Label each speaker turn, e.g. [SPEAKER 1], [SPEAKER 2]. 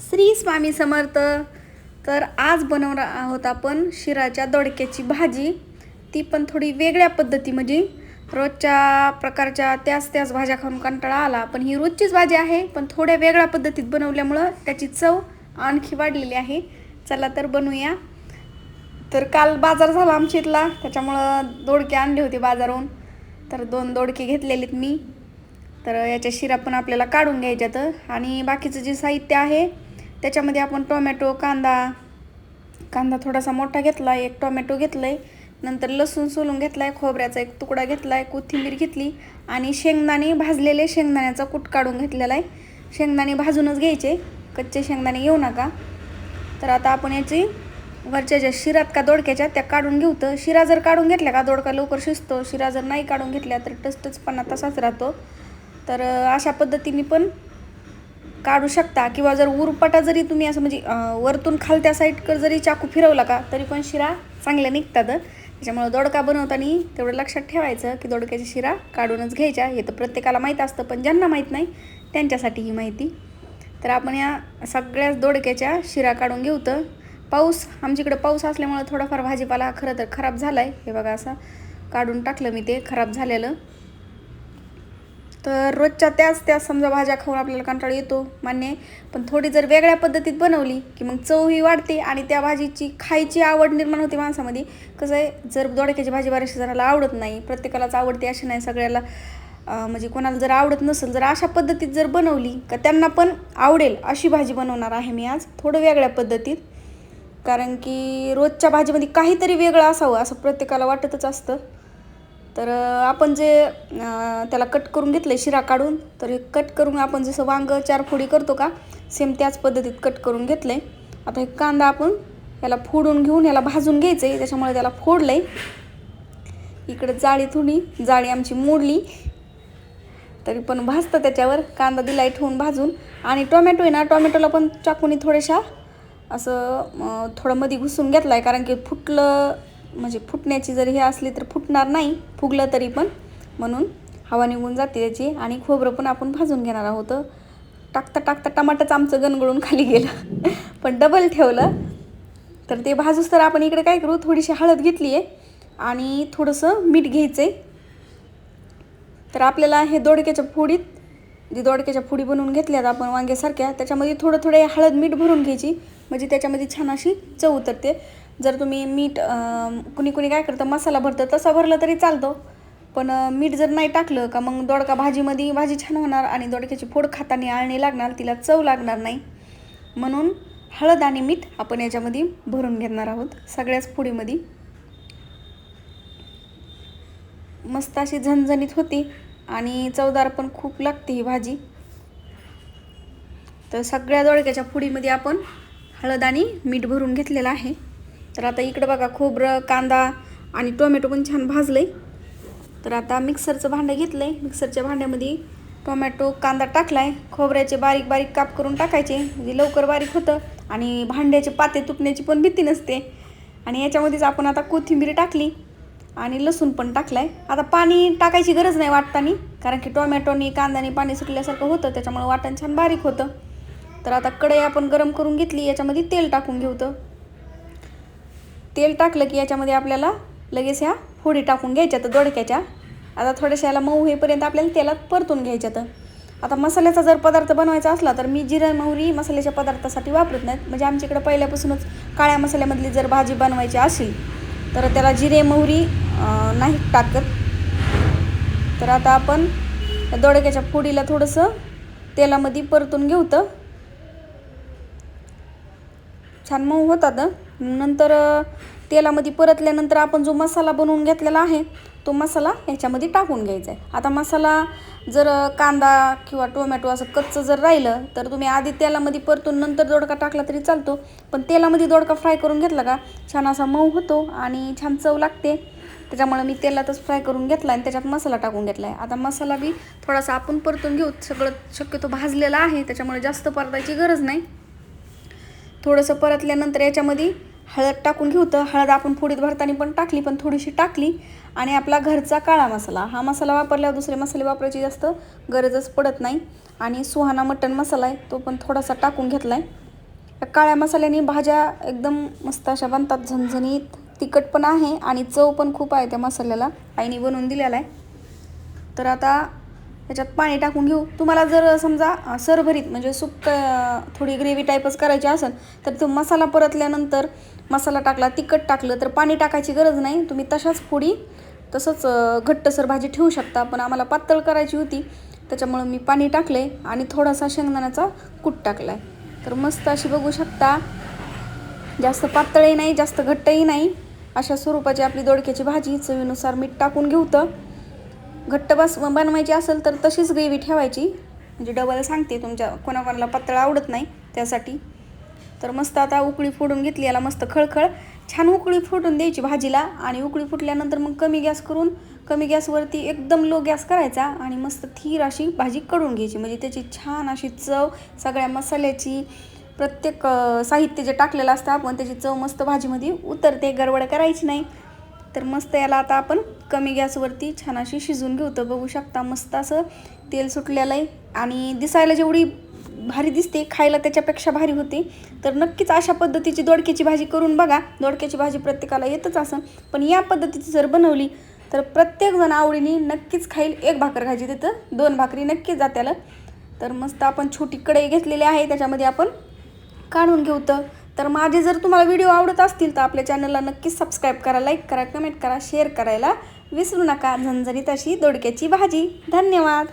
[SPEAKER 1] श्री स्वामी समर्थ. तर आज बनवणार आहोत आपण शिराच्या दोडक्याची भाजी. ती पण थोडी वेगळ्या पद्धती म्हणजे रोजच्या प्रकारच्या त्याच त्याच भाज्या खाऊन कंटाळा आला. पण ही रोजचीच भाजी आहे पण थोड्या वेगळ्या पद्धतीत बनवल्यामुळं त्याची चव आणखी वाढलेली आहे. चला तर बनवूया. तर काल बाजार झाला आमच्या इथला त्याच्यामुळं दोडके आणले होते बाजारून. तर दोन दोडके घेतलेलेत मी. तर याच्या शिरा पण आपल्याला काढून घ्यायच्यात. आणि बाकीचं जे साहित्य आहे त्याच्यामध्ये आपण टोमॅटो कांदा कांदा थोडासा मोठा घेतला एक टोमॅटो घेतलं आहे नंतर लसूण सोलून घेतला आहे खोबऱ्याचा एक तुकडा घेतला आहे कोथिंबीर घेतली आणि शेंगदाणे भाजलेले शेंगदाण्याचा कूट काढून घेतलेला आहे. शेंगदाणे भाजूनच घ्यायचे कच्चे शेंगदाणे घेऊ नका. तर आता आपण याची वरच्या ज्या शिरात का दोडक्याच्या त्या काढून घेऊ तर शिरा जर काढून घेतल्या का दोडका लवकर शिजतो शिरा जर नाही काढून घेतल्या तर टचटचपणा तसाच राहतो. तर अशा पद्धतीने पण काढू शकता किंवा जर उरपाटा जरी तुम्ही असं म्हणजे वरतून खालत्या साईडकर जरी चाकू फिरवला का तरी पण शिरा चांगल्या निघतात. त्याच्यामुळं दोडका बनवताना तेवढं लक्षात ठेवायचं की दोडक्याची शिरा काढूनच घ्यायच्या. हे तर प्रत्येकाला माहीत असतं पण ज्यांना माहीत नाही त्यांच्यासाठी ही माहिती. तर आपण या सगळ्याच दोडक्याच्या शिरा काढून घेऊ तर पाऊस आमच्याकडे पाऊस असल्यामुळं थोडाफार भाजीपाला खरं तर खराब झाला आहे हे बघा असं काढून टाकलं मी ते खराब झालेलं. तर रोजच्या त्याच त्याच समजा भाज्या खाऊन आपल्याला कंटाळा येतो मान्य आहे. पण थोडी जर वेगळ्या पद्धतीत बनवली की मग चवही वाढते आणि त्या भाजीची खायची आवड निर्माण होते माणसामध्ये. कसं आहे जर दोडक्याची भाजी बऱ्याचशा जणाला आवडत नाही प्रत्येकालाच आवडते अशी नाही सगळ्याला. म्हणजे कोणाला जर आवडत नसेल जर अशा पद्धतीत जर बनवली का त्यांना पण आवडेल अशी भाजी बनवणार आहे मी आज थोडं वेगळ्या पद्धतीत. कारण की रोजच्या भाजीमध्ये काहीतरी वेगळं असावं असं प्रत्येकाला वाटतच असतं. तर आपण जे त्याला कट करून घेतलं शिरा काढून तर हे कट करून आपण जसं वांग चार फोडी करतो का सेम त्याच पद्धतीत कट करून घेतलं आहे आता हे कांदा आपण याला फोडून घेऊन याला भाजून घ्यायचं आहे त्याच्यामुळे त्याला फोडलं आहे इकडं जाळी थोडी जाळी आमची मोडली. तरी पण भाजतं त्याच्यावर कांदा दिलाय ठेवून भाजून. आणि टोमॅटो आहे ना टोमॅटोला पण चाकूनी थोड्याशा असं थोडं मध्ये घुसून घेतला आहे कारण की फुटलं म्हणजे फुटण्याची जरी हे असली तर फुटणार नाही फुगलं तरी पण. म्हणून हवा निघून जाते त्याची आणि खोबरं पण आपण भाजून घेणार आहोत. टाकता टाकता टमाटाचं आमचं गणगळून खाली गेलं. पण डबल ठेवलं. तर ते भाजूस तर आपण इकडे काय करू थोडीशी हळद घेतली आहे आणि थोडंसं मीठ घ्यायचं आहे तर आपल्याला हे दोडक्याच्या फोडीत जी दोडक्याच्या फोडी बनवून घेतल्यात आपण वांग्यासारख्या त्याच्यामध्ये थोडं थोडं हळद मीठ भरून घ्यायची. म्हणजे त्याच्यामध्ये छान अशी चव उतरते. जर तुम्ही मीठ कुणी कुणी काय करतं मसाला भरतं तसा भरला तरी चालतो. पण मीठ जर नाही टाकलं का मग दोडका भाजीमध्ये भाजी छान होणार आणि दोडक्याची फोड खाताना आळणी लागणार तिला चव लागणार नाही. म्हणून हळद आणि मीठ आपण याच्यामध्ये भरून घेणार आहोत सगळ्याच फोडीमध्ये. मस्त अशी झणझणीत होती आणि चवदार पण खूप लागते ही भाजी. तर सगळ्या दोडक्याच्या फोडीमध्ये आपण हळद आणि मीठ भरून घेतलेलं आहे. तर आता इकडं बघा खोबरं कांदा आणि टोमॅटो पण छान भाजलं आहे तर आता मिक्सरचं भांडं घेतलं आहे मिक्सरच्या भांड्यामध्ये टोमॅटो कांदा टाकला आहे खोबऱ्याचे बारीक बारीक काप करून टाकायचे. म्हणजे लवकर बारीक होतं आणि भांड्याचे पाते तुटण्याची पण भीती नसते. आणि याच्यामध्येच आपण आता कोथिंबीर टाकली आणि लसूण पण टाकलाय. आता पाणी टाकायची गरज नाही वाटतानी कारण की टोमॅटोनी कांद्याने पाणी सुटल्यासारखं होतं. त्याच्यामुळे वाटण छान बारीक होतं. तर आता कढई आपण गरम करून घेतली. याच्यामध्ये तेल टाकून घेऊ तेल टाकलं की याच्यामध्ये आपल्याला लगेच ह्या फोडी टाकून घ्यायच्या तर दोडक्याच्या. आता थोड्याशा याला मऊ होईपर्यंत आपल्याला तेलात परतून घ्यायच्या तर आता मसाल्याचा जर पदार्थ बनवायचा असला तर मी जिरा मोहरी मसाल्याच्या पदार्थासाठी वापरत नाहीत. म्हणजे आमच्याकडे पहिल्यापासूनच काळ्या मसाल्यामधली जर भाजी बनवायची असेल तर त्याला जिरे मोहरी नाही टाकत. तर आता आपण दोडक्याच्या फोडीला थोडंसं तेलामध्ये परतून घेऊ तर छान मऊ होतात नंतर तेलामध्ये परतल्यानंतर आपण जो मसाला बनवून घेतलेला आहे तो मसाला ह्याच्यामध्ये टाकून घ्यायचा आहे. आता मसाला जर कांदा किंवा टोमॅटो असं कच्चं जर राहिलं तर तुम्ही आधी तेलामध्ये परतून नंतर दोडका टाकला तरी चालतो. पण तेलामध्ये दोडका फ्राय करून घेतला का छान असा मऊ होतो आणि छान चव लागते. त्याच्यामुळे मी तेलातच फ्राय करून घेतला आणि त्याच्यात मसाला टाकून घेतला आहे. आता मसाला बी थोडासा आपण परतून घेऊ. सगळं शक्यतो भाजलेला आहे त्याच्यामुळे जास्त परतायची गरज नाही. थोडंसं परतल्यानंतर याच्यामध्ये हळद टाकून घेऊ तर हळद आपण फोडीत भरताना पण टाकली पण थोडीशी टाकली आणि आपला घरचा काळा मसाला. हा मसाला वापरल्यावर दुसरे मसाले वापरायची जास्त गरजच पडत नाही. आणि सुहाना मटण मसाला आहे तो पण थोडासा टाकून घेतला आहे काळ्या मसाल्याने भाज्या एकदम मस्त अशा बनतात झणझणीत. तिखट पण आहे आणि चव पण खूप आहे त्या मसाल्याला. आईने बनवून दिलेला आहे. तर आता त्याच्यात पाणी टाकून घेऊ. तुम्हाला जर समजा सरभरीत म्हणजे सुक थोडी ग्रेव्ही टाईपच करायची असेल तर तो मसाला परतल्यानंतर मसाला टाकला तिखट टाकलं तर पाणी टाकायची गरज नाही. तुम्ही तशाच फोडी तसंच घट्टसर भाजी ठेवू शकता. पण आम्हाला पातळ करायची होती त्याच्यामुळं मी पाणी टाकले आणि थोडासा शेंगदाण्याचा कूट टाकला आहे तर मस्त अशी बघू शकता. जास्त पातळही नाही जास्त घट्टही नाही. अशा स्वरूपाची आपली दोडक्याची भाजी चवीनुसार मीठ टाकून घेऊ तर. घट्ट बस बनवायची असेल तर तशीच ग्रेव्ही ठेवायची. म्हणजे डबल सांगते तुमच्या कोणाकोणाला पातळ आवडत नाही त्यासाठी. तर मस्त आता उकळी फोडून घेतली याला मस्त खळखळ. छान उकळी फोडून द्यायची भाजीला आणि उकळी फुटल्यानंतर मग कमी गॅस करून कमी गॅसवरती एकदम लो गॅस करायचा आणि मस्त थीर अशी भाजी कढून घ्यायची. म्हणजे त्याची छान अशी चव सगळ्या मसाल्याची प्रत्येक साहित्य जे टाकलेलं असतं आपण त्याची चव मस्त भाजीमध्ये उतरते गडबड करायची नाही. तर मस्त याला आता आपण कमी गॅसवरती छान अशी शिजून घेऊ तर बघू शकता मस्त असं तेल सुटलेलं आहे. आणि दिसायला जेवढी भारी दिसते खायला त्याच्यापेक्षा भारी होते. तर नक्कीच अशा पद्धतीची दोडक्याची भाजी करून बघा. दोडक्याची भाजी प्रत्येकाला येतच असं. पण या पद्धतीची जर बनवली तर प्रत्येकजण आवडीने नक्कीच खाईल. एक भाकर भाजी तिथं दोन भाकरी नक्कीच जात्याला. तर मस्त आपण छोटी कढई घेतलेली आहे. त्याच्यामध्ये आपण काढून घेऊ तर तर माझे जर तुम्हाला व्हिडिओ आवडत असतील तर आपल्या चॅनलला नक्कीच सबस्क्राईब करा लाईक करा कमेंट करा शेअर करायला विसरू नका. झणझणीत अशी दोडक्याची भाजी. धन्यवाद!